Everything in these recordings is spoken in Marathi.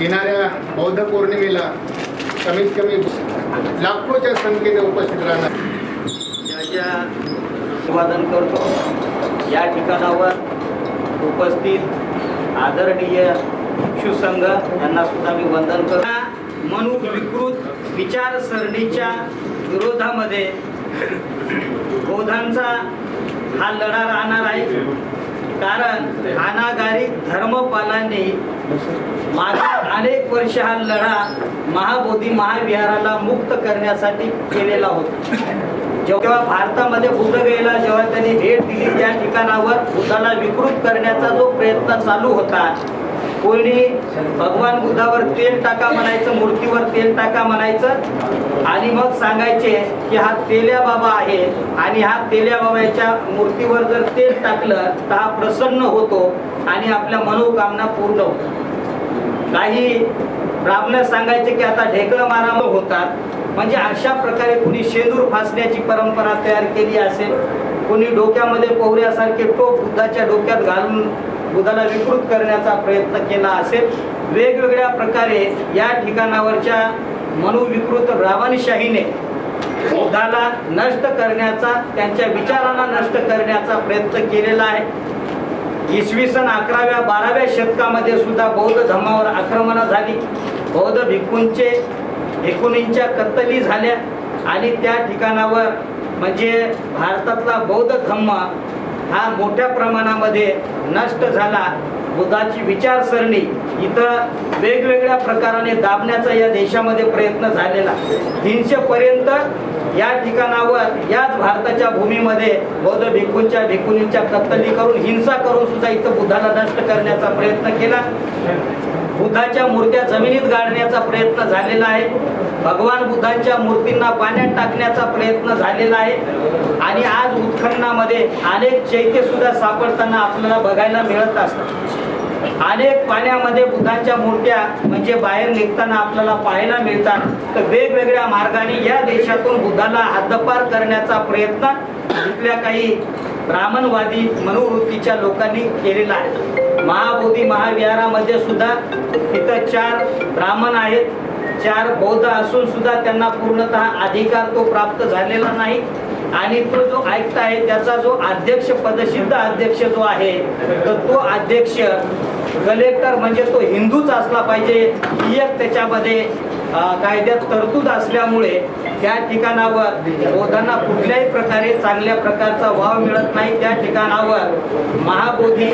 येणाऱ्या बौद्ध पौर्णिमेला कमीत कमी लाखोच्या संख्येने उपस्थित राहणार. ज्याच्या अभिवादन करतो या ठिकाणावर उपस्थित आदरणीय शिवसंघ यांना सुद्धा मी वंदन करतो. मनु विकृत विचारसरणीच्या विरोधामध्ये बौद्धांचा हा लढा राहणार आहे. कारण अनागारिक धर्मपालांनी मागील अनेक वर्ष हा लढा महाबोधी महाविहाराला मुक्त करण्यासाठी केलेला होता. जेव्हा भारतामध्ये बुद्धगयेला जेव्हा त्यांनी भेट दिली त्या ठिकाणावर बुद्धाला विकृत करण्याचा जो प्रयत्न चालू होता कोणी भगवान बुद्धावर तेल टाका म्हणायचं मूर्तीवर तेल टाका म्हणायचं. आणि मग सांगायचे की हा तेल्या बाबा आहे आणि हा तेल्या बाबाच्या मूर्तीवर जर तेल टाकलं तर हा प्रसन्न होतो आणि आपल्या मनोकामना पूर्ण होतात. काही ब्राह्मण सांगायचे की आता ढेकळं मारामं होतात. म्हणजे अशा प्रकारे कुणी शेंदूर फासण्याची परंपरा तयार केली असेल कोणी डोक्यामध्ये पोहऱ्यासारखे टोप बुद्धाच्या डोक्यात घालून बुद्धाला विकृत करण्याचा प्रयत्न केला असेल. वेगवेगळ्या प्रकारे या ठिकाणावरच्या मनोविकृत रावणशाहीने बुधाला नष्ट करण्याचा त्यांच्या विचारांना नष्ट करण्याचा प्रयत्न केलेला आहे. इसवी सन अकराव्या बाराव्या शतकामध्ये सुद्धा बौद्ध धर्मावर आक्रमणं झाली. बौद्ध भिक्खूंचे भिक्खुनींच्या कत्तली झाल्या. आणि त्या ठिकाणावर म्हणजे भारतातला बौद्ध धम्म हा मोठ्या प्रमाणामध्ये नष्ट झाला. बुद्धाची विचारसरणी इथं वेगवेगळ्या प्रकाराने दाबण्याचा या देशामध्ये प्रयत्न झालेला. तीनशेपर्यंत या ठिकाणावर याच भारताच्या भूमीमध्ये बौद्ध भिक्खूंच्या भिक्खुनींच्या कत्तली करून हिंसा करून सुद्धा इथं बुद्धाला नष्ट करण्याचा प्रयत्न केला. बुद्धाच्या मूर्त्या जमिनीत गाडण्याचा प्रयत्न झालेला आहे. भगवान बुद्धांच्या मूर्तींना पाण्यात टाकण्याचा प्रयत्न झालेला आहे. आणि आज उत्खननामध्ये अनेक चैत्य सुद्धा सापडताना आपल्याला बघायला मिळत असतात. अनेक पाण्यामध्ये बुद्धांच्या मूर्त्या म्हणजे बाहेर निघताना आपल्याला पाहायला मिळतात. तर वेगवेगळ्या मार्गाने या देशातून बुद्धाला हद्दपार करण्याचा प्रयत्न इथल्या काही ब्राह्मणवादी मनोवृत्तीच्या लोकांनी केलेला आहे. महाबोधी महाविहारामध्ये सुद्धा इथं चार ब्राह्मण आहेत. चार बौद्ध असून सुद्धा त्यांना पूर्णतः अधिकार तो प्राप्त झालेला नाही. आणि तो जो आयुक्त आहे त्याचा जो अध्यक्ष पदसिद्ध अध्यक्ष जो आहे तर तो अध्यक्ष कलेक्टर म्हणजे तो हिंदूच असला पाहिजे. ही एक त्याच्यामध्ये कायद्यात तरतूद असल्यामुळे त्या ठिकाणावर बौद्धांना कुठल्याही प्रकारे चांगल्या प्रकारचा वाव मिळत नाही. त्या ठिकाणावर महाबोधी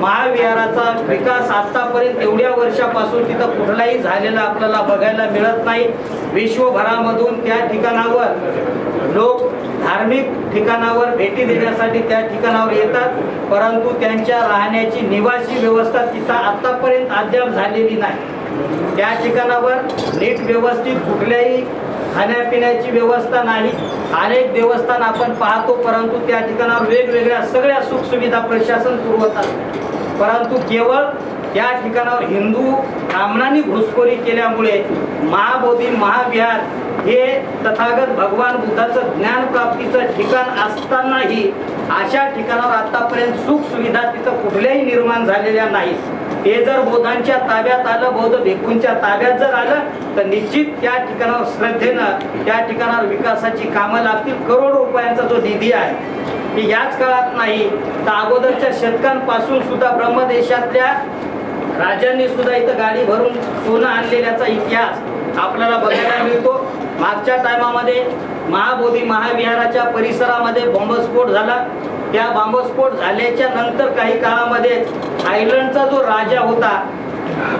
महाविहाराचा विकास आतापर्यंत एवढ्या वर्षापासून तिथं कुठलाही झालेला आपल्याला बघायला मिळत नाही. विश्वभरामधून त्या ठिकाणावर लोक धार्मिक ठिकाणावर भेटी देण्यासाठी त्या ठिकाणावर येतात परंतु त्यांच्या राहण्याची निवासी व्यवस्था तिथं आतापर्यंत अद्याप झालेली नाही. त्या ठिकाणावर नीट व्यवस्थित कुठल्याही खाण्यापिण्याची व्यवस्था नाही. अनेक देवस्थान आपण पाहतो परंतु त्या ठिकाणावर वेगवेगळ्या सगळ्या सुखसुविधा प्रशासन पुरवतात. परंतु केवळ त्या ठिकाणावर हिंदू ब्राह्मणांनी घुसखोरी केल्यामुळे महाबोधी महाविहार हे तथागत भगवान बुद्धाचं ज्ञानप्राप्तीचं ठिकाण असतानाही अशा ठिकाणावर आतापर्यंत सुख सुविधा तिथं कुठल्याही निर्माण झालेल्या नाहीत. ते जर बौद्धांच्या ताब्यात आलं बौद्ध भिक्खूंच्या ताब्यात जर आलं तर निश्चित त्या ठिकाणावर श्रद्धेनं त्या ठिकाणावर विकासाची कामं लागतील. करोड रुपयांचा जो निधी आहे याच काळात नाही तर अगोदरच्या शतकांपासून सुद्धा ब्रह्मदेशातल्या राजांनी सुद्धा इथं गाडी भरून सोनं आणलेल्याचा इतिहास आपल्याला बघायला मिळतो. मागच्या टायमामध्ये महाबोधी महाविहाराच्या परिसरामध्ये बॉम्बस्फोट झाला. त्या बॉम्बस्फोट झाल्याच्यानंतर काही काळामध्ये थायलंडचा जो राजा होता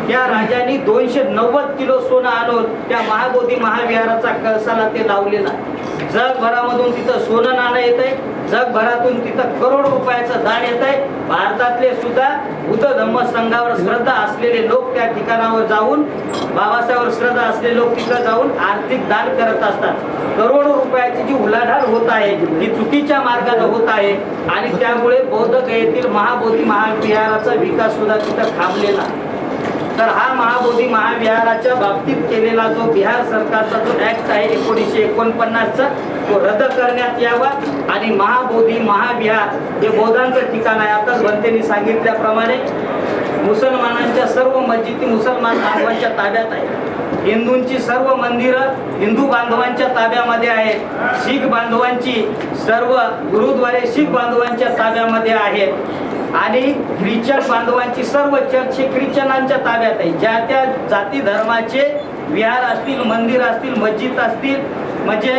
त्या राजाने दोनशे नव्वद किलो सोनं आणून त्या महाबोधी महाविहाराचा कळसाला ते लावलेला. जगभरामधून तिथं सोनं नाणं येत आहे. जगभरातून तिथं करोड रुपयाचं दान येत आहे. भारतातले सुद्धा बुद्ध धम्म संघावर श्रद्धा असलेले लोक त्या ठिकाणावर जाऊन बाबासाहेबांवर श्रद्धा असलेले लोक तिथं जाऊन आर्थिक दान करत असतात. करोडो रुपयाची जी उलाढाल होत आहे ती चुकीच्या मार्गाने होत आहे आणि त्यामुळे बौद्ध गयेतील महाबोधी महाविहाराचा विकास सुद्धा तिथं थांबलेला. तर हा महाबोधी महाविहाराच्या बाबतीत केलेला जो बिहार सरकारचा जो ऍक्ट आहे एकोणीसशे एकोणपन्नासचा तो रद्द करण्यात यावा आणि महाबोधी महाविहार हे बौद्धांचं ठिकाण आहे. आताच भंतेनी सांगितल्याप्रमाणे मुसलमानांच्या सर्व मस्जिदी मुसलमान बांधवांच्या ताब्यात आहे. हिंदूंची सर्व मंदिरं हिंदू बांधवांच्या ताब्यामध्ये आहेत. शीख बांधवांची सर्व गुरुद्वारे शीख बांधवांच्या ताब्यामध्ये आहेत. आणि ख्रिश्चन बांधवांची सर्व चर्च हे ख्रिश्चनांच्या ताब्यात आहे. ज्या त्या जाती धर्माचे विहार असतील मंदिर असतील मस्जिद असतील म्हणजे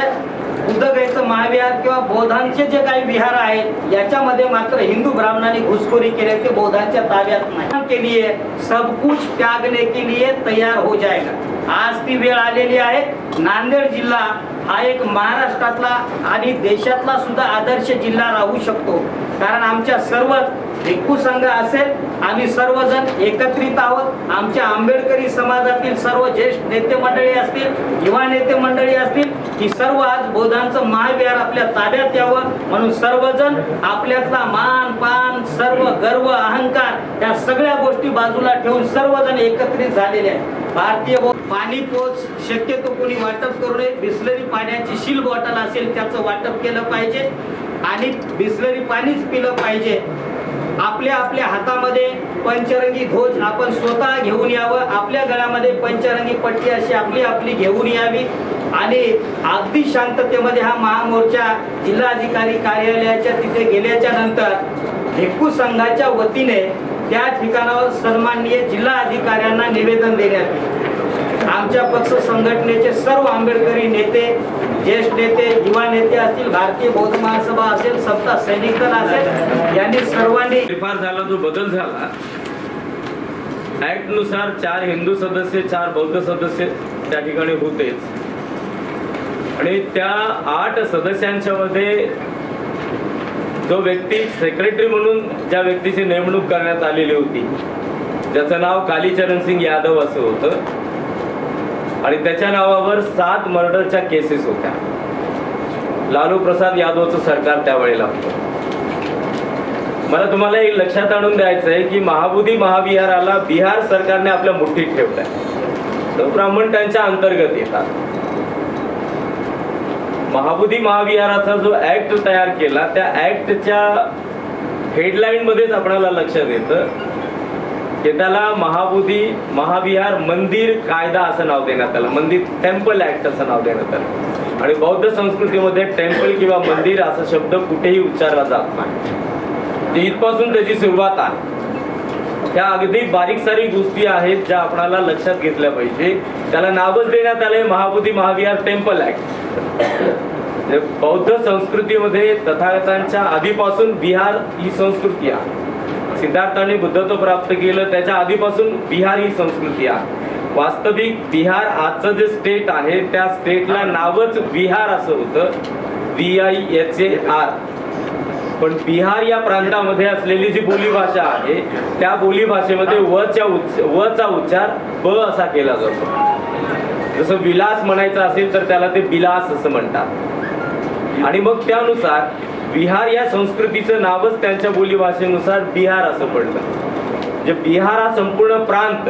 बुद्धगायचं महाविहार किंवा बौद्धांचे जे काही विहार आहेत याच्यामध्ये मात्र हिंदू ब्राह्मणांनी घुसखोरी केली ते बौद्धांच्या ताब्यात नाही. के लिए सब कुछ त्यागने के लिए तयार हो जाएगा आज ती वेळ आलेली आहे. नांदेड जिल्हा हा एक महाराष्ट्रातला आणि देशातला सुद्धा आदर्श जिल्हा राहू शकतो. कारण आमच्या सर्वच भिक्खू संघ असेल आम्ही सर्वजण एकत्रित आहोत. आमच्या आंबेडकरी समाजातील सर्व ज्येष्ठ नेते मंडळी असतील युवा नेते मंडळी असतील ही सर्व आज बौद्धांचं महाविहार आपल्या ताब्यात यावं. म्हणून सर्वजण आपल्यातला मान पान सर्व गर्व अहंकार या सगळ्या गोष्टी बाजूला ठेवून सर्वजण एकत्रित झालेले आहेत. भारतीय पाणी पोच शक्यतो कोणी वाटप करू नये. बिस्लरी पाण्याची शील बॉटल असेल त्याचं वाटप केलं पाहिजे. आणि बिस्लरी पाणीच पिलं पाहिजे. आपल्या आपल्या हातामध्ये पंचरंगी ध्वज आपण स्वतः घेऊन यावं. आपल्या गळ्यामध्ये पंचरंगी पट्टी अशी आपली आपली घेऊन यावी. आणि अगदी शांततेमध्ये हा महामोर्चा जिल्हाधिकारी कार्यालयाच्या तिथे गेल्याच्यानंतर भिक्खू संघाच्या वतीने त्या ठिकाणावर सन्माननीय जिल्हा अधिकाऱ्यांना निवेदन देण्यात येईल. आमच्या पक्ष संघटनेचे सर्व आंबेडकरी नेते ज्येष्ठ नेते युवा नेते असतील भारतीय बौद्ध महासभा असेल सत्ता सैनिक दल असेल यांनी सर्वांनी फेरफार झाला जो बदल झाला ऍक्टनुसार चार हिंदू सदस्य चार बौद्ध सदस्य त्या ठिकाणी होतेच. आणि त्या आठ सदस्यांच्या मध्ये जो व्यक्ती सेक्रेटरी म्हणून ज्या व्यक्तीची नेमणूक करण्यात आलेली होती त्याचं नाव कालीचरण सिंग यादव असं होतं आणि त्याच्या नावावर सात मर्डरच्या केसेस होत्या. लालू प्रसाद यादवचं सरकार त्यावेळेला मला तुम्हाला एक लक्षात आणून द्यायचं आहे की महाबोधी महाविहाराला बिहार सरकारने आपल्या मुठीत ठेवलाय. तर ब्राह्मण त्यांच्या अंतर्गत येतात. महाबोधी महाविहाराचा जो ऍक्ट तयार केला त्या ऍक्टच्या हेडलाईन मध्येच आपल्याला लक्षात येतं की त्याला महाबोधी महाविहार मंदिर कायदा असं नाव देण्यात आलं. मंदिर टेम्पल ऍक्ट असं नाव देण्यात आलं. आणि बौद्ध संस्कृतीमध्ये टेम्पल किंवा मंदिर असा शब्द कुठेही उच्चारला जात नाही. ते इथपासून त्याची सुरुवात आहे. त्या अगदी बारीक सारी गोष्टी आहेत ज्या आपणाला लक्षात घेतल्या पाहिजे. त्याला नावच देण्यात आले महाबोधी महाविहार टेम्पल म्हणजे ऍक्ट बौद्ध संस्कृतीमध्ये तथागतांच्या आधीपासून बिहार ही संस्कृती आहे. सिद्धार्थांनी बुद्धत्व प्राप्त केलं त्याच्या आधीपासून बिहार ही संस्कृती आहे. वास्तविक बिहार आजचं जे स्टेट आहे त्या स्टेटला नावच बिहार असं होतं. B I H A R पण बिहार या प्रांतामध्ये असलेली जी बोलीभाषा आहे त्या बोलीभाषेमध्ये वच्या उच्च वचा उच्चार ब असा केला जातो. जसं विलास म्हणायचं असेल तर त्याला ते बिलास असं म्हणतात. आणि मग त्यानुसार बिहार या संस्कृतीचं नावच त्यांच्या बोलीभाषेनुसार बिहार असं पडलं म्हणजे बिहार हा संपूर्ण प्रांत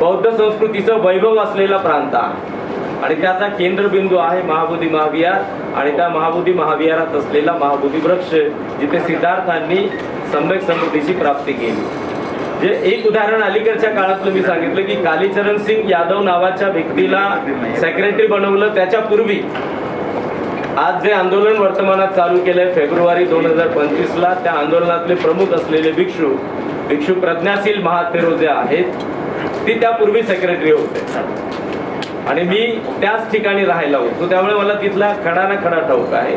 बौद्ध संस्कृतीचं वैभव असलेला प्रांत आहे. आणि त्याचा केंद्रबिंदू आहे महाबोधी महाविहार आणि त्या महाबोधी महाविहारात असलेला महाबोधी वृक्ष जिथे सिद्धार्थांनी सम्यक समृद्धीची प्राप्ती केली. जे एक उदाहरण अलीकडच्या काळातलं मी सांगितलं की कालीचरण सिंग यादव नावाच्या व्यक्तीला सेक्रेटरी बनवलं. त्याच्या पूर्वी आज जे आंदोलन वर्तमानात चालू केलंय फेब्रुवारी दोन हजार पंचवीस ला त्या आंदोलनातले प्रमुख असलेले भिक्षू भिक्षू प्रज्ञाशील महाथेरो जे आहेत. ते त्यापूर्वी सेक्रेटरी होते. आणि मी त्याच ठिकाणी राहायला होतो. त्यामुळे मला तिथला खडा ना खडा ठाऊक आहे.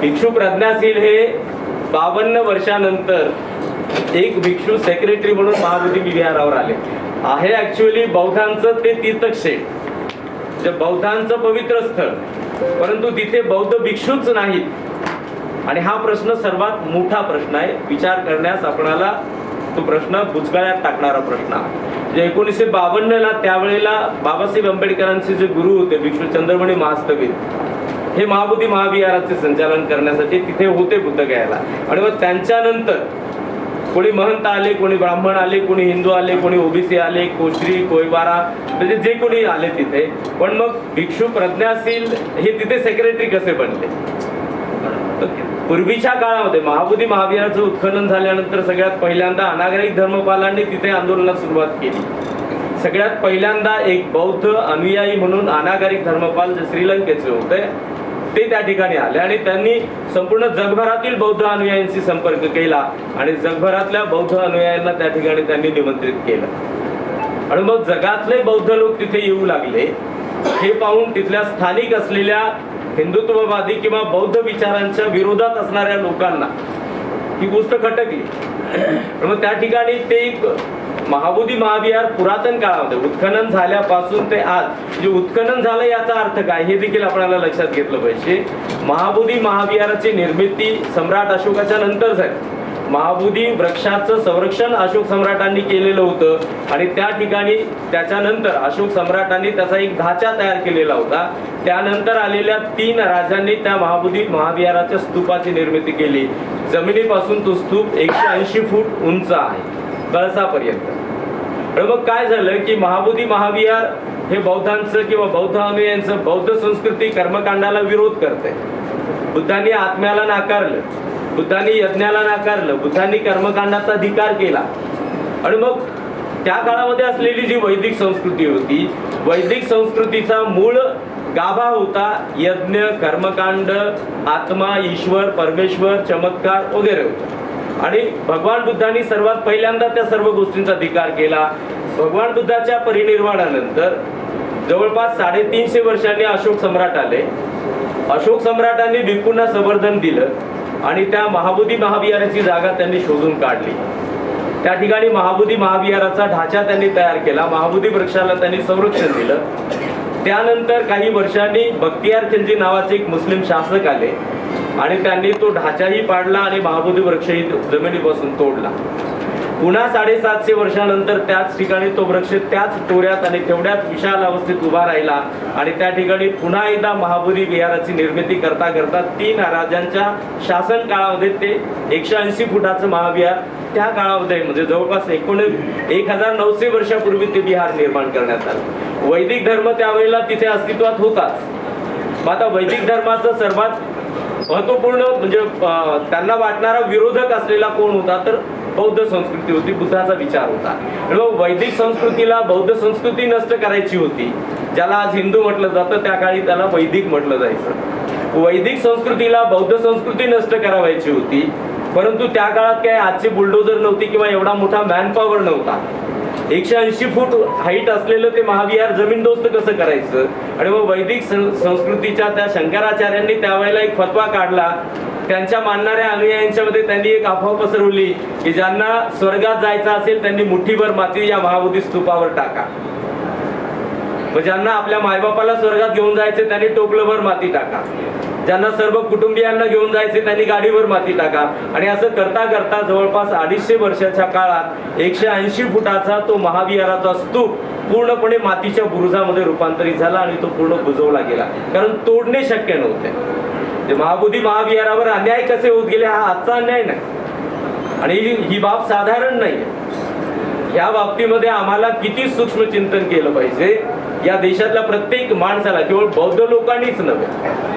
भिक्षू प्रज्ञाशील हे बावन्न वर्षानंतर एक भिक्षू सेक्रेटरी म्हणून महाबोधी विहारावर आले. आहे ऍक्च्युअली बौद्धांचं ते तीर्थक्षेत्र. जे बौद्धांचं पवित्र स्थळ. परंतु तिथे बौद्ध भिक्षूच नाहीत. आणि हा प्रश्न सर्वात मोठा प्रश्न आहे. विचार करण्यास आपणाला तो प्रश्न बुचगळ्यात टाकणारा प्रश्न आहे. एकोणीसशे बावन्न ला त्यावेळेला बाबासाहेब आंबेडकरांचे जे गुरु होते भिक्षू चंद्रमणी महास्तवीर हे महाबोधी महाविहाराचे संचालन करण्यासाठी तिथे होते बुद्ध बुद्धगयाला आणि मग त्यांच्यानंतर कोणी महंत आले कोणी ब्राह्मण आले कोणी हिंदू आले कोणी ओबीसी आले कोश्री कोयबारा म्हणजे जे कोणी आले तिथे. पण मग भिक्षू प्रज्ञाशील हे तिथे सेक्रेटरी कसे बनले? पूर्वीच्या काळामध्ये महाबोधी महाविहाराचं उत्खनन झाल्यानंतर सगळ्यात पहिल्यांदा अनागरिक धर्मपालांनी तिथे आंदोलनास सुरुवात केली. सगळ्यात पहिल्यांदा एक बौद्ध अनुयायी म्हणून अनागरिक धर्मपाल जे श्रीलंकेचे होते ते त्या ठिकाणी आले आणि त्यांनी संपूर्ण जगभरातील बौद्ध अनुयायांशी संपर्क केला आणि जगभरातल्या बौद्ध अनुयायांना त्या ठिकाणी त्यांनी निमंत्रित केलं. आणि मग जगातले बौद्ध लोक तिथे येऊ लागले. हे पाहून तिथल्या स्थानिक असलेल्या हिंदुत्ववादी किंवा बौद्ध विचारांच्या विरोधात असणाऱ्या लोकांना ही गोष्ट खटकली. मग त्या ठिकाणी ते एक महाबोधी महाविहार पुरातन काळामध्ये उत्खनन झाल्यापासून ते आज जे उत्खनन झालं याचा अर्थ काय? हे देखील आपल्याला लक्षात घेतलं पाहिजे. महाबोधी महाविहाराची निर्मिती सम्राट अशोकाच्या नंतर झाली. महाबोधी वृक्षाचं संरक्षण अशोक सम्राटांनी केलेलं होतं आणि त्या ठिकाणी त्याच्यानंतर अशोक सम्राटांनी त्याचा एक ढाचा तयार केलेला होता. त्यानंतर आलेल्या तीन राजांनी त्या महाबोधी महाविहाराच्या स्तूपाची निर्मिती केली. जमिनीपासून तो स्तूप एकशे ऐंशी फूट उंच आहे. कळसापर्यंत. आणि मग काय झालं की महाबोधी महाविहार हे बौद्धांचं किंवा बौद्ध अनुयांचं बौद्ध संस्कृती कर्मकांडाला विरोध करते बुद्धांनी आत्म्याला नाकारलं बुद्धांनी यज्ञाला नाकारलं बुद्धांनी कर्मकांडाचा अधिकार केला. आणि मग त्या काळामध्ये असलेली जी वैदिक संस्कृती होती वैदिक संस्कृतीचा मूळ गाभा होता यज्ञ कर्मकांड आत्मा ईश्वर परमेश्वर चमत्कार वगैरे होता. आणि भगवान बुद्धांनी सर्वात पहिल्यांदा त्या सर्व गोष्टींचा अधिकार केला. भगवान बुद्धाच्या परिनिर्वाणानंतर जवळपास साडेतीनशे वर्षांनी अशोक सम्राट आले. अशोक सम्राटांनी भिक्खूंना संवर्धन दिलं आणि त्या महाबोधी महाविहाराची जागा त्यांनी शोधून काढली. त्या ठिकाणी महाबोधी महाविहाराचा ढाचा त्यांनी तयार केला. महाबोधी वृक्षाला त्यांनी संरक्षण दिलं. त्यानंतर काही वर्षांनी बख्तियार खिलजी नावाचे एक मुस्लिम शासक आले. आणि त्यांनी तो ढाचाही पाडला आणि महाबोधी वृक्षही जमिनीपासून तोडला. पुन्हा साडेसातशे वर्षानंतर त्याच ठिकाणी तो वृक्ष त्याच टोऱ्यात आणि तेवढ्याच विशाल अवस्थेत उभा राहिला आणि त्या ठिकाणी पुन्हा एकदा महाबोधी विहाराची निर्मिती करता करता तीन राजांच्या शासन काळामध्ये ते एकशे ऐंशी फुटाचं महाविहार त्या काळामध्ये म्हणजे जवळपास एकोण एक हजार नऊशे वर्षापूर्वी ते विहार निर्माण करण्यात आलं. वैदिक धर्म त्यावेळेला तिथे अस्तित्वात होताच. मग आता वैदिक धर्माचं सर्वात महत्त्वपूर्ण म्हणजे त्यांना वाटणारा विरोधक असलेला कोण होता तर बौद्ध संस्कृती होती बुद्धाचा विचार होता. वैदिक संस्कृतीला बौद्ध संस्कृती नष्ट करायची होती ज्याला आज हिंदू म्हटलं जातं त्या काळी त्याला वैदिक म्हटलं जायचं. वैदिक संस्कृतीला बौद्ध संस्कृती नष्ट करावायची होती परंतु त्या काळात काय आजची बुलडोजर नव्हती किंवा एवढा मोठा मॅन पॉवर नव्हता. एकशे ऐंशी फूट हाईट असलेलं ते महाविहार जमीनदोस्त कसं करायचं? आणि मग वैदिक सं- संस्कृतीच्या त्या शंकराचार्यांनी त्यावेळेला एक फतवा काढला. त्यांच्या मानणाऱ्या अनुयायांच्या मध्ये त्यांनी एक अफवा पसरवली की ज्यांना स्वर्गात जायचं असेल त्यांनी मुठ्ठीभर माती या महाबोधी स्तूपावर टाका. मग ज्यांना आपल्या मायबापाला स्वर्गात घेऊन जायचे त्यांनी टोपलभर माती टाका. ज्यांना सर्व कुटुंबियांना घेऊन जायचे त्यांनी गाडीवर माती टाका. आणि असं करता करता जवळपास अडीचशे वर्षाच्या काळात एकशे ऐंशी फुटाचा तो महाविहाराचा स्तूप पूर्णपणे मातीच्या बुरुजामध्ये रूपांतरित झाला आणि तो पूर्ण बुजवला गेला. कारण तोडणे शक्य नव्हते. ते महाबोधी महाविहारावर अन्याय कसे होत गेले हा आजचा अन्याय नाही. आणि ही ही बाब साधारण नाही. या बाबतीमध्ये आम्हाला किती सूक्ष्म चिंतन केलं पाहिजे या देशातल्या प्रत्येक माणसाला केवळ बौद्ध लोकांनीच नव्हे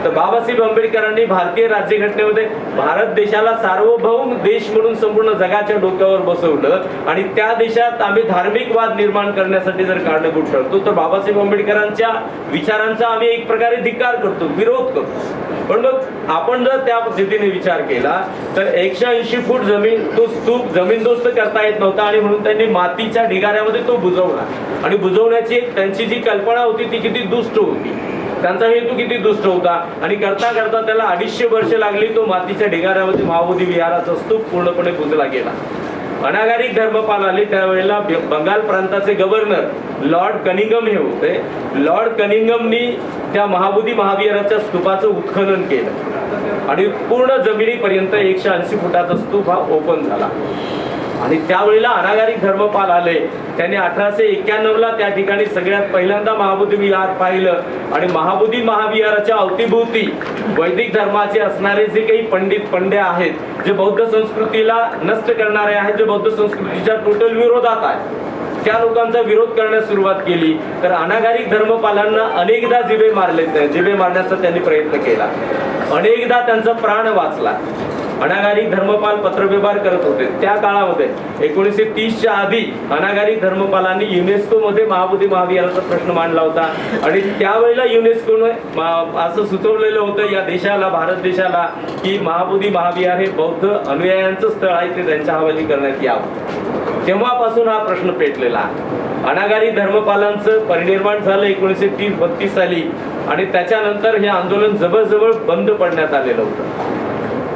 तर बाबासाहेब आंबेडकरांनी भारतीय राज्यघटनेमध्ये भारत देशाला सार्वभौम देश म्हणून संपूर्ण जगाच्या डोक्यावर बसवलं आणि त्या देशात आम्ही धार्मिक वाद निर्माण करण्यासाठी जर कारणीभूत ठरतो तर बाबासाहेब आंबेडकरांच्या विचारांचा आम्ही एक प्रकारे धिक्कार करतो विरोध करतो. पण मग आपण जर त्या पद्धतीने विचार केला तर एकशे ऐंशी फूट जमीन तो स्तूप जमीनदोस्त करता येत नव्हता आणि म्हणून त्यांनी मातीच्या ढिगाऱ्यामध्ये तो बुजवला. आणि बुजवण्याची त्यांची जी कल्पना होती ती किती दुष्ट होती. त्यांचा हेतू किती दुष्ट होता. आणि करता करता त्याला अडीचशे वर्ष लागली तो मातीच्या ढिगाऱ्यामध्ये महाबोधी विहाराचा स्तूप पूर्णपणे बुजला गेला. अनागारिक धर्मपाल आले त्यावेळेला बंगाल प्रांताचे गव्हर्नर लॉर्ड कनिंगम हे होते. लॉर्ड कनिंगमनी त्या महाबोधी महाविहाराच्या स्तूपाचं उत्खनन केलं. आणि पूर्ण जमिनीपर्यंत एकशे ऐंशी फुटाचा स्तूप हा ओपन झाला. आणि त्यावेळेला अनागारिक धर्मपाल आले. त्यांनी अठराशे एक्क्याण्णव ला त्या ठिकाणी सगळ्यात पहिल्यांदा महाबोधी विहार पाहिलं. आणि महाबोधी महाविहाराच्या अवतीभोवती वैदिक धर्माचे असणारे जे काही पंडित पंडे आहेत जे बौद्ध संस्कृतीला नष्ट करणारे आहेत जे बौद्ध संस्कृतीच्या टोटल विरोधात आहेत त्या लोकांचा विरोध करण्यास सुरुवात केली. तर अनागारिक धर्मपालांना अनेकदा जिबे मारले जिबे मारण्याचा त्यांनी प्रयत्न केला. अनेकदा त्यांचा प्राण वाचला. अनागारी धर्मपाल पत्रव्यवहार करत होते. त्या काळामध्ये एकोणीसशे तीसच्या आधी अनागारी धर्मपालांनी युनेस्को मध्ये महाबोधी महाविहाराचा प्रश्न मांडला होता. आणि त्यावेळेला युनेस्कोने असं सुचवलेलं होतं या देशाला भारत देशाला की महाबोधी महाविहार हे बौद्ध अनुयायांचं स्थळ आहे ते त्यांच्या हवाली करण्यात यावं. तेव्हापासून हा प्रश्न पेटलेला. अनागारी धर्मपालांचं परिनिर्माण झालं एकोणीसशे तीस बत्तीस साली. आणि त्याच्यानंतर हे आंदोलन जवळजवळ बंद पडण्यात आलेलं होतं.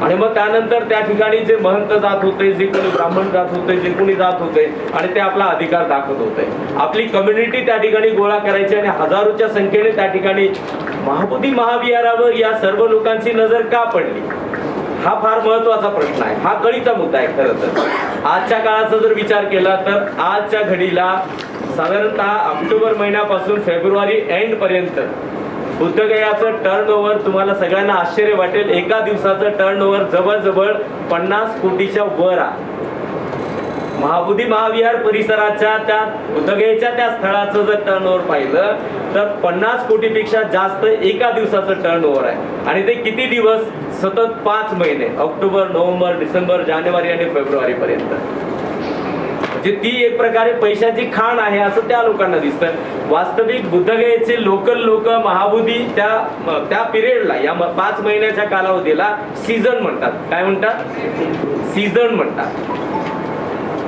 आणि मग त्यानंतर त्या ठिकाणी जे महंत जात होते जे कोणी ब्राह्मण जात होते जे कोणी जात होते आणि ते आपला अधिकार दाखवत होते. आपली कम्युनिटी त्या ठिकाणी गोळा करायची आणि हजारोच्या संख्येने त्या ठिकाणी महाबोधी महाविहारावर या सर्व लोकांची नजर का पडली? हा फार महत्त्वाचा प्रश्न आहे. हा कळीचा मुद्दा आहे खरं तर. आजच्या काळाचा जर विचार केला तर आजच्या घडीला साधारणतः ऑक्टोबर महिन्यापासून फेब्रुवारी एंड पर्यंत बुद्धगयाचं टर्न ओव्हर तुम्हाला सगळ्यांना आश्चर्य वाटेल. एका दिवसाचं टर्न ओव्हर जवळजवळ पन्नास कोटीच्या वर आहे. महाबुद्धी महाविहार परिसराच्या त्या बुद्धगयेच्या त्या स्थळाचं जर टर्न ओव्हर पाहिलं तर पन्नास कोटीपेक्षा जास्त एका दिवसाचं टर्न ओव्हर आहे. आणि ते किती दिवस? सतत पाच महिने. ऑक्टोबर नोव्हेंबर डिसेंबर जानेवारी आणि फेब्रुवारी पर्यंत म्हणजे ती एक प्रकारे पैशाची खाण आहे असं त्या लोकांना दिसतं. वास्तविक बुद्धगयेचे लोकल लोक महाबोधी त्या त्या पिरियडला या पाच महिन्याच्या कालावधीला सीझन म्हणतात. काय म्हणतात? सीझन म्हणतात.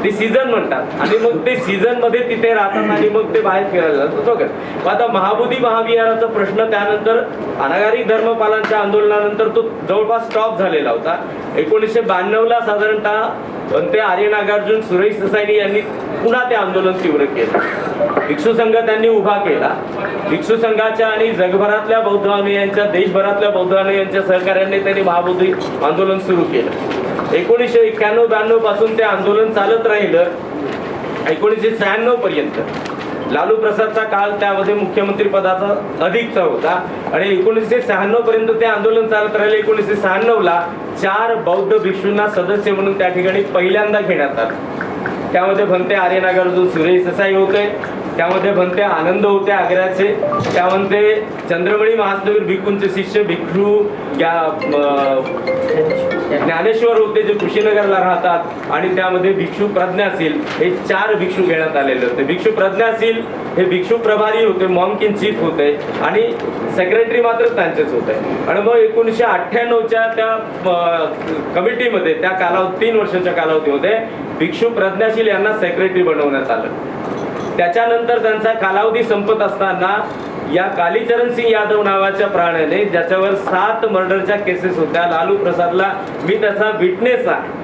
ते सीझन म्हणतात. आणि मग ते सीझनमध्ये तिथे राहतात आणि मग ते बाहेर फिरायला जातात. बघा. मग आता महाबोधी महाविहाराचा प्रश्न त्यानंतर अनागारी धर्मपालांच्या आंदोलनानंतर तो जवळपास स्टॉप झालेला होता. एकोणीसशे ब्याण्णव ला साधारणतः ते आर्य नागार्जुन सुरेश ससायनी यांनी पुन्हा ते आंदोलन तीव्र केलं. भिक्षू संघ त्यांनी उभा केला. भिक्षू संघाच्या आणि जगभरातल्या बौद्ध यांच्या देशभरातल्या बौद्ध यांच्या सहकार्याने त्यांनी महाबोधी आंदोलन सुरू केलं. एकोणीसशे एक्क्याण्णव ब्याण्णवपासून ते आंदोलन चालत राहिलं एकोणीसशे शहाण्णव पर्यंत. लालू प्रसादचा काळ त्यामध्ये मुख्यमंत्री पदाचा अधिकचा होता आणि एकोणीसशे शहाण्णव पर्यंत ते आंदोलन चालत राहिले. एकोणीसशे शहाण्णव ला चार बौद्ध भिक्षूंना सदस्य म्हणून त्या ठिकाणी पहिल्यांदा घेण्यात आलं. त्यामध्ये भंते आर्य नागार्जुन सुरेश ससाई होते. त्यामध्ये भंते आनंद होते आग्र्याचे. त्यामध्ये चंद्रमणी महास्तवीर भिक्खूंचे शिष्य भिक्षू या ज्ञानेश्वर होते जे कुशीनगरला राहतात आणि त्यामध्ये भिक्षू प्रज्ञाशील हे चार भिक्षू घेण्यात आलेले होते. भिक्षू प्रज्ञाशील हे भिक्षू प्रभारी होते मॉन्क इन चीफ होते आणि सेक्रेटरी मात्र त्यांचेच होते. आणि मग एकोणीसशे अठ्ठ्याण्णवच्या त्या कमिटीमध्ये त्या कालावधी तीन वर्षाच्या कालावधीमध्ये भिक्षू प्रज्ञाशील यांना सेक्रेटरी बनवण्यात आलं. त्याच्यानंतर त्यांचा कालावधी संपत असताना या कालीचरण सिंग यादव नावाच्या प्राण्याने ज्याच्यावर सात मर्डरच्या केसेस होत्या. लालू प्रसादला मी त्याचा विटनेस आहे.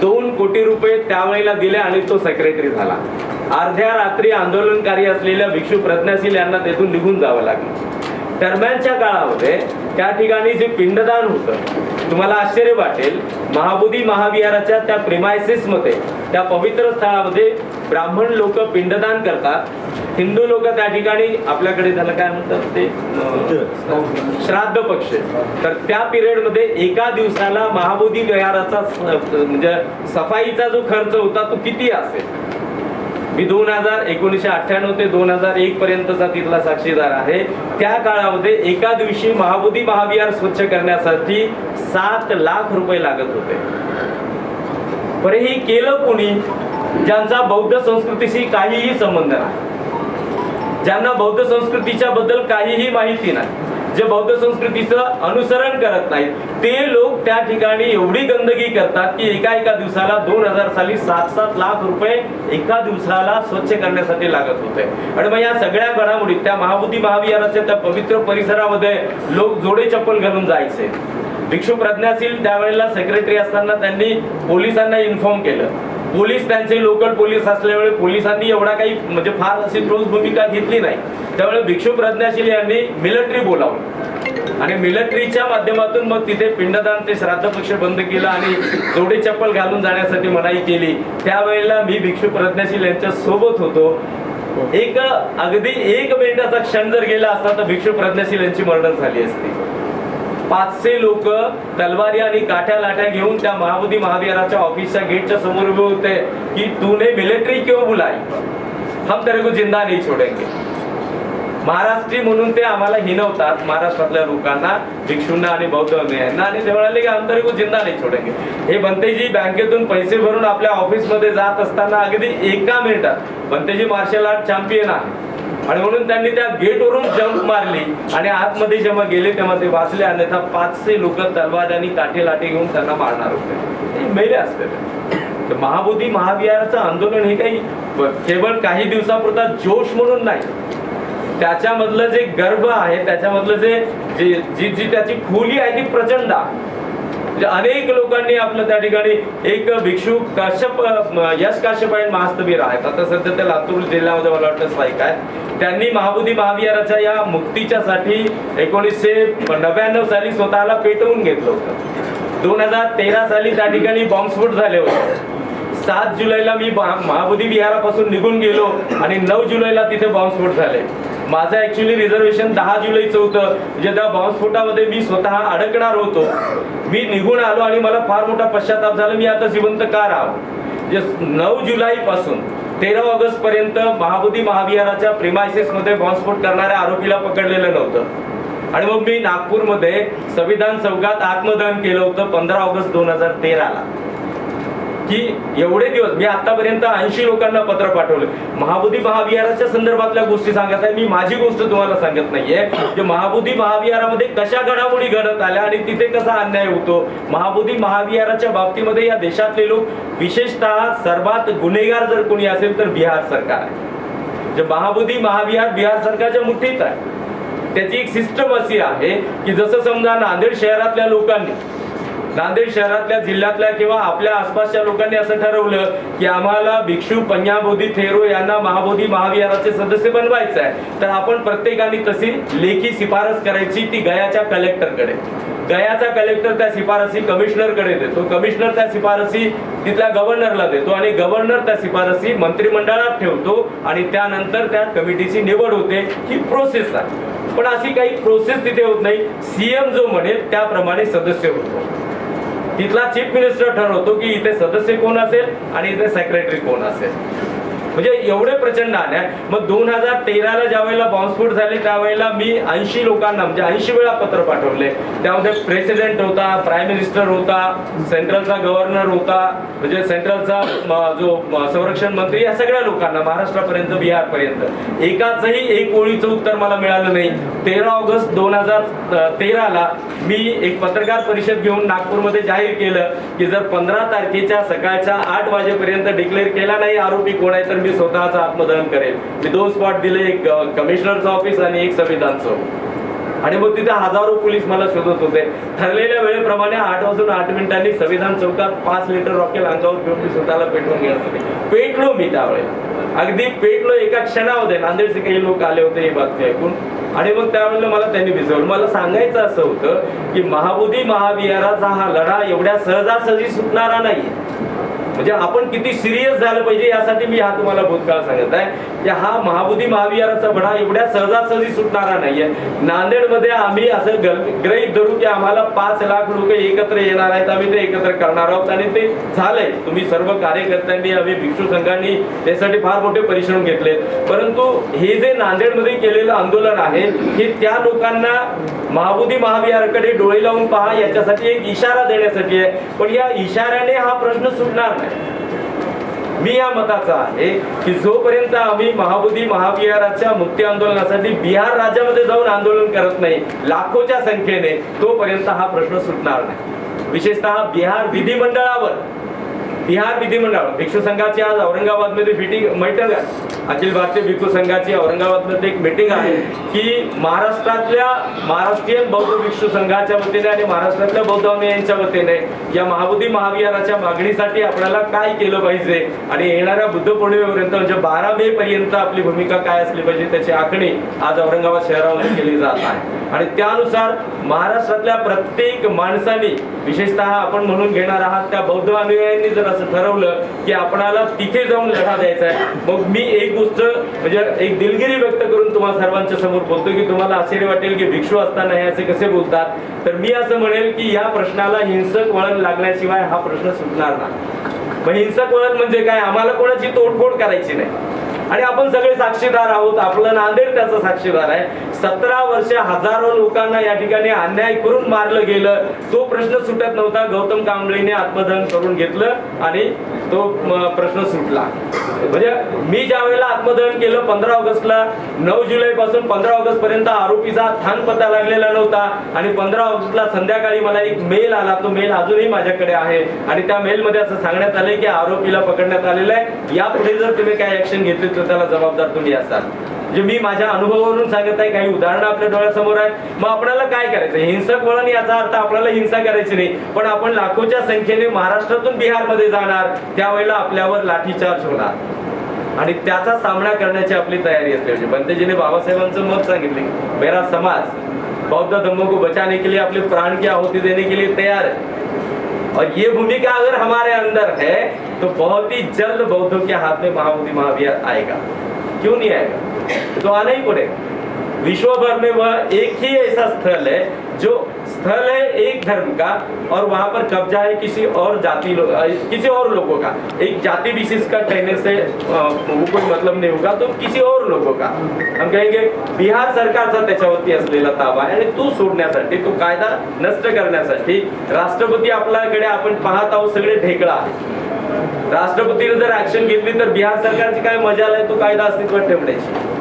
दोन कोटी रुपये त्यावेळेला दिले आणि तो सेक्रेटरी झाला. अर्ध्या रात्री आंदोलनकारी असलेल्या भिक्षू प्रज्ञाशील यांना तेथून निघून जावं लागलं. दरम्यानच्या काळामध्ये त्या ठिकाणी जे पिंडदान होतं तुम्हाला आश्चर्य वाटेल महाबोधी महाविहाराच्या त्या प्रेमायसिसमध्ये त्या पवित्र स्थळामध्ये ब्राह्मण लोक पिंडदान करतात. हिंदू लोक त्या ठिकाणी आपल्याकडे त्याला काय म्हणतात ते श्राद्ध पक्ष तर त्या पिरियडमध्ये एका दिवसाला महाबोधी विहाराचा म्हणजे सफाईचा जो खर्च होता तो किती असेल? मी दोन हजार एकोणीसशे अठ्ठ्याण्णव ते दोन हजार एक पर्यंतचा तिथला साक्षीदार आहे. त्या काळामध्ये एका दिवशी महाबोधी महाविहार स्वच्छ करण्यासाठी सात लाख रुपये लागत होते. बरे हे केलं कोणी? ज्यांचा बौद्ध संस्कृतीशी काहीही संबंध नाही. ज्यांना बौद्ध संस्कृतीच्या बद्दल काहीही माहिती नाही जे बौद्ध संस्कृतीचं अनुसरण करत नाहीत ते लोक त्या ठिकाणी एवढी गंदगी करतात की एका एका दिवसाला दोन हजार साली सात सात लाख रुपये एका दिवसाला स्वच्छ करण्यासाठी लागत होते. आणि मग या सगळ्या घडामोडी त्या महाबोधी महाविहाराच्या त्या पवित्र परिसरामध्ये लोक जोडे चप्पल घालून जायचे. भिक्षू प्रज्ञाशील त्यावेळेला सेक्रेटरी असताना त्यांनी पोलिसांना इन्फॉर्म केलं. पोलीस त्यांचे लोकल पोलीस असल्यामुळे पोलिसांनी एवढा काही म्हणजे फार अशी ठोस भूमिका घेतली नाही. त्यामुळे भिक्षू प्रज्ञाशील यांनी मिलिटरी बोलावलं. आणि मिलिटरीच्या माध्यमातून मग तिथे पिंडदान ते श्राद्ध पक्ष बंद केला आणि जोडी चप्पल घालून जाण्यासाठी मनाई केली. त्यावेळेला मी भिक्षू प्रज्ञाशील यांच्या सोबत होतो. एक अगदी एक मिनिटाचा क्षण जर गेला असता तर भिक्षू प्रज्ञाशील यांची मर्डर झाली असती. पाचशे लोक तलवारी आणि काठ्या लाठ्या घेऊन त्या महाबोधी महाविहाराच्या ऑफिसच्या गेटच्या समोर उभे होते की तूने मिलिटरी क्यों बुलाई? हम तेरे को जिंदा नाही छोडेंगे. महाराष्ट्री म्हणून ते आम्हाला हिनवतात महाराष्ट्रातल्या लोकांना भिक्षूंना आणि बौद्ध आणि ते म्हणाले की आमदार को जिंदा नाही छोडेंगे. हे बनतेजी बँकेतून पैसे भरून आपल्या ऑफिसमध्ये जात असताना अगदी एका मिनिटात बनतेजी मार्शल आर्ट चॅम्पियन आहे. आणि म्हणून त्यांनी त्या गेटवरून जंप मारली आणि आतमध्ये जेव्हा गेले तेव्हा ते वाचले अन्यथा पाचशे लोक तलवार आणि काठे लाठी घेऊन त्यांना मारणार होते. ते मेले असते ते. तर महाबोधी महाविहाराचं आंदोलन हे काही केवळ काही दिवसापुरता जोश म्हणून नाही. त्याच्यामधलं जे गर्भ आहे त्याच्यामधलं जे जे- जी जी त्याची खोली आहे ती प्रचंड आहे. म्हणजे अनेक लोकांनी आपलं त्या ठिकाणी एक भिक्षू काश्यप यश काश्यप आणि महास्तवीर आहेत. आता सध्या त्या लातूर जिल्ह्यामध्ये मला वाटतं स्वाईक आहे. त्यांनी महाबुद्धी महाविहाराच्या या मुक्तीच्यासाठी एकोणीसशे नव्याण्णव साली स्वतःला पेटवून घेतलं होतं. दोन हजार तेरा साली त्या ठिकाणी बॉम्बस्फोट झाले होते. सात जुलैला मी बा- महाबोधी विहारापासून निघून गेलो आणि नऊ जुलैला तिथे बॉम्बस्फोट झाले. माझं ऍक्च्युली रिझर्वेशन दहा जुलैचं होतं. म्हणजे त्या बॉम्बस्फोटामध्ये मी स्वतः अडकणार होतो मी निघून आलो आणि मला फार मोठा पश्चाताप झाला. मी आता जिवंत का राहावं? जे नऊ जुलैपासून तेरा ऑगस्ट पर्यंत महाबोधी महाविहाराच्या प्रिमायसेसमध्ये बॉम्बस्फोट करणाऱ्या आरोपीला पकडलेलं नव्हतं. आणि मग मी नागपूरमध्ये संविधान चौकात आत्मदहन केलं होतं पंधरा ऑगस्ट दोन हजार तेराला. की एवढे दिवस मी आतापर्यंत ऐंशी लोकांना पत्र पाठवले. महाबोधी महाविहाराच्या संदर्भातल्या गोष्टी सांगत आहे. मी माझी गोष्ट तुम्हाला सांगत नाहीये. की महाबोधी महाविहारामध्ये कशा घडामोडी घडत आल्या आणि तिथे कसा अन्याय होतो? महाबोधी महाविहाराच्या बाबतीमध्ये या देशातले लोक विशेषतः सर्वात गुन्हेगार जर कोणी असेल तर बिहार सरकार आहे. जे महाबोधी महाविहार बिहार सरकारच्या मुठीत आहे. त्याची एक सिस्टम अशी आहे की जसं समजा नांदेड शहरातल्या लोकांनी नांदेड शहरातल्या जिल्ह्यातल्या किंवा आपल्या आसपासच्या लोकांनी असं ठरवलं की आम्हाला भिक्षू पंजाबोधी थेरो यांना महाबोधी महाविहाराचे सदस्य बनवायचं आहे. तर आपण प्रत्येकाने तशी लेखी शिफारस करायची ती गयाच्या कलेक्टरकडे. गयाचा कलेक्टर त्या शिफारसी कमिशनरकडे देतो. कमिशनर त्या शिफारसी तिथल्या गव्हर्नरला देतो आणि गव्हर्नर त्या शिफारसी मंत्रिमंडळात ठेवतो आणि त्यानंतर त्या कमिटीची निवड होते. ही प्रोसेस आहे. पण अशी काही प्रोसेस तिथे होत नाही. सीएम जो म्हणेल त्याप्रमाणे सदस्य होतो. तिथला चीफ मिनिस्टर ठरवतो की इथे सदस्य कोण असेल आणि इथे सेक्रेटरी कोण असेल. म्हणजे एवढे प्रचंड आल्या मग दोन हजार तेराला ज्या वेळेला बॉम्बस्फोट झाले त्यावेळेला मी ऐंशी लोकांना म्हणजे ऐंशी वेळा पत्र पाठवले. त्यामध्ये प्रेसिडेंट होता प्राईम मिनिस्टर होता सेंट्रलचा गव्हर्नर होता म्हणजे सेंट्रलचा जो संरक्षण मंत्री या सगळ्या लोकांना महाराष्ट्रापर्यंत बिहारपर्यंत. एकाचही एक ओळीचं उत्तर मला मिळालं नाही. तेरा ऑगस्ट दोन हजार तेराला मी एक पत्रकार परिषद घेऊन नागपूरमध्ये जाहीर केलं की जर पंधरा तारखेच्या सकाळच्या आठ वाजेपर्यंत डिक्लेअर केला नाही आरोपी कोण आहे तर मी स्वतःचं आत्मदहन करेल. मी दोन स्पॉट दिले एक कमिशनरचं ऑफिस आणि एक संविधान चौक आणि मग तिथे हजारो पोलीस मला शोधत होते. ठरलेल्या वेळेप्रमाणे आठ वाजून आठ मिनिटांनी संविधान चौकात पाच लिटर रॉकेल अंगावर घेऊन मी स्वतःला पेटवून घेणार होते पेटलो मी त्यावेळेला अगदी पेटलो एका क्षणामध्ये. नांदेडचे काही लोक आले होते ही बातमी ऐकून. आणि मग त्यावेळेला मला त्यांनी भिजवलं. मला सांगायचं असं होतं की महाबोधी महाविहाराचा हा लढा एवढ्या सहजासहजी सुटणारा नाही. म्हणजे आपण किती सिरियस झालं पाहिजे यासाठी मी हा तुम्हाला भूतकाळ सांगत आहे की हा महाबोधी महाविहाराचा भडा एवढ्या सहजासहजी सुटणारा नाहीये. नांदेडमध्ये आम्ही असं गल- गृहीत धरू की आम्हाला पाच लाख लोक एकत्र येणार आहेत आम्ही ते एकत्र करणार आहोत. आणि ते झालंय. तुम्ही सर्व कार्यकर्त्यांनी आम्ही भिक्षू संघांनी त्यासाठी फार मोठे परिश्रम घेतले. परंतु हे जे नांदेडमध्ये केलेलं आंदोलन आहे हे त्या लोकांना महाबोधी महाविहाराकडे डोळे लावून पहा याच्यासाठी एक इशारा देण्यासाठी आहे. पण या इशाऱ्याने हा प्रश्न सुटणार नाही. मी या मताचा आहे की जोपर्यंत आम्ही महाबोधी महाविहाराच्या मुक्ती आंदोलनासाठी बिहार राज्यामध्ये जाऊन आंदोलन करत नाही लाखोच्या संख्येने तोपर्यंत हा प्रश्न सुटणार नाही. विशेषतः बिहार विधिमंडळावर बिहार विधिमंडळ भिक्षू संघाची आज औरंगाबादमध्ये मीटिंग बैठक आहे. अखिल भारतीय भिक्षू संघाची औरंगाबादमध्ये एक मीटिंग आहे की महाराष्ट्रातल्या महाराष्ट्रीयन बौद्ध भिक्षू संघाच्या वतीने आणि महाराष्ट्रातल्या बौद्ध यांच्या वतीने या महाबुद्धी महाविहाराच्या मागणीसाठी आपल्याला काय केलं पाहिजे आणि येणाऱ्या बुद्ध पौर्णिमेपर्यंत म्हणजे बारा मे पर्यंत आपली भूमिका काय असली पाहिजे त्याची आखणी आज औरंगाबाद शहरामध्ये केली जात आहे. आणि त्यानुसार महाराष्ट्रातल्या प्रत्येक माणसाने विशेषतः आपण म्हणून घेणार आहात त्या बौद्ध अनुयायांनी जर असं ठरवलं की आपणाला तिथे जाऊन लढा द्यायचा आहे. मग मी एक गोष्ट म्हणजे एक दिलगिरी व्यक्त करून तुम्हाला सर्वांच्या समोर बोलतो की तुम्हाला आश्चर्य वाटेल की भिक्षू असताना हे असे कसे बोलतात. तर मी असं म्हणेल की या प्रश्नाला हिंसक वळण लागण्याशिवाय हा प्रश्न सुटणार नाही. मग हिंसक वळण म्हणजे काय? आम्हाला कोणाची तोडफोड करायची नाही. आणि आपण सगळे साक्षीदार आहोत. आपलं नांदेड त्याचा साक्षीदार आहे. सतरा वर्ष हजारो लोकांना या ठिकाणी अन्याय करून मारलं गेलं. तो प्रश्न सुटत नव्हता. गौतम कांबळेने आत्मदहन करून घेतलं आणि तो प्रश्न सुटला. म्हणजे मी ज्या वेळेला आत्मदहन केलं पंधरा ऑगस्टला नऊ जुलै पासून पंधरा ऑगस्ट पर्यंत आरोपीचा थांग पत्ता लागलेला नव्हता. आणि पंधरा ऑगस्टला संध्याकाळी मला एक मेल आला. तो मेल अजूनही माझ्याकडे आहे. आणि त्या मेल मध्ये असं सांगण्यात आलंय की आरोपीला पकडण्यात आलेलं आहे. यापुढे जर तुम्ही काय ऍक्शन घेतली तर जबाबदार तुम्ही असाल. जे मी माझ्या अनुभवावरून सांगत आहे काही उदाहरणं आपल्या डोळ्यासमोर आहेत. मग आपल्याला काय करायचं? हिंसक वळण याचा अर्थ आपल्याला हिंसा करायची नाही. पण आपण लाखोच्या संख्येने महाराष्ट्रातून बिहारमध्ये जाणार त्यावेळेला आपल्यावर लाठीचार्ज होणार. आणि त्याचा सामना करण्याची आपली तयारी असली पाहिजे पंतजीने बाबासाहेबांचं मत सांगितले मेरा समाज बौद्ध धम्म को बचाने के लिए अपने प्राण की आहुति देने के लिए तैयार है. और ये भूमिका अगर हमारे अंदर है तो बहुत ही जल्द बौद्धों के हाथ में महाबोधि महावीर आएगा। क्यों नहीं आएगा? तो आना ही पड़ेगा। विश्व भर में वह एक ही ऐसा स्थल है जो स्थल है एक धर्म का और वहां पर कब्जा है किसी और जाति किसी और लोगों का। एक जाति विशेष का कहने से वो कोई मतलब नहीं होगा तो किसी और लोगों का। हम कहेंगे बिहार सरकारचा त्याच्यावरती असलेला ताबा आहे आणि तो सोडण्यासाठी तो कायदा नष्ट करण्यासाठी राष्ट्रपती आपल्याकडे आपण पाहत आहोत सगळे ढेकळा आहे राष्ट्रपतीने जर ऍक्शन घेतली तर बिहार सरकारची काय मजा आलाय तो कायदा अस्तित्वात ठेवण्याची.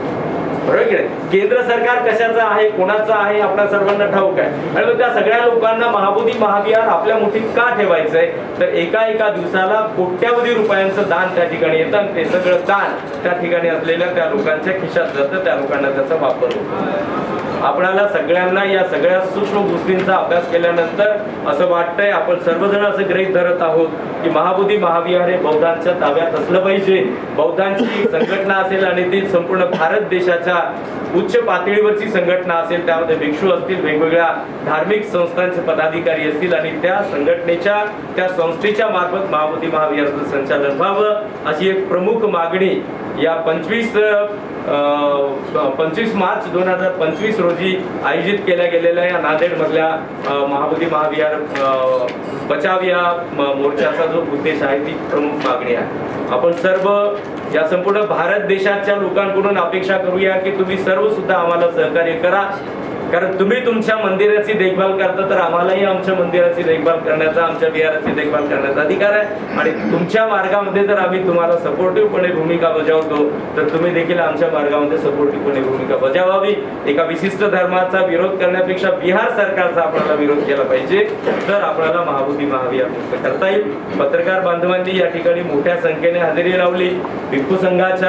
बरोबर केंद्र सरकार कशाचं आहे कोणाचं आहे आपल्या सर्वांना ठाऊक आहे. आणि त्या सगळ्या लोकांना महाबोधी महाविहार आपल्या मुठीत का ठेवायचंय? तर एका एका दिवसाला कोट्यावधी रुपयांचं दान त्या ठिकाणी येतं आणि ते सगळं दान त्या ठिकाणी असलेल्या त्या लोकांच्या खिशात जातं त्या लोकांना त्याचा वापर होतो. आपणाला सगळ्यांना या सगळ्या सूक्ष्म गोष्टींचा अभ्यास केल्यानंतर असं वाटतंय आपण सर्वजण असं ग्रहित धरत आहोत की महाबोधी महाविहार हे बौद्धांच्या ताब्यात असलं पाहिजे. बौद्धांची संघटना असेल आणि ती संपूर्ण भारत देशाच्या उच्च पातळीवरची संघटना असेल त्यामध्ये भिक्षू असतील वेगवेगळ्या धार्मिक संस्थांचे पदाधिकारी असतील आणि त्या संघटनेच्या त्या संस्थेच्या मार्फत महाबोधी महाविहाराचं संचालन व्हावं अशी एक प्रमुख मागणी या पंचवीस पंचवीस मार्च दोन हजार पंचवीस रोजी आयोजित केल्या गेलेल्या या नांदेड मधल्या महाबोधी महाविहार बचाव या मोर्चाचा जो उद्देश आहे ती प्रमुख मागणी आहे. आपण सर्व या संपूर्ण भारत देशाच्या लोकांकडून अपेक्षा करूया की तुम्ही सर्व सुद्धा आम्हाला सहकार्य करा. कारण तुम्ही तुमच्या मंदिराची देखभाल करता तर आम्हालाही आमच्या मंदिराची देखभाल करण्याचा आमच्या विहाराची देखभाल करण्याचा अधिकार आहे. आणि तुमच्या मार्गामध्ये जर आम्ही तुम्हाला सपोर्टिव्हपणे भूमिका बजावतो तर तुम्ही देखील आमच्या मार्गामध्ये सपोर्टिव्हपणे भूमिका बजावावी. एका विशिष्ट धर्माचा विरोध करण्यापेक्षा बिहार सरकारचा आपल्याला विरोध केला पाहिजे तर आपल्याला महाबुद्धी महाविहार करता येईल. पत्रकार बांधवांनी या ठिकाणी मोठ्या संख्येने हजेरी लावली. भिक्खू संघाच्या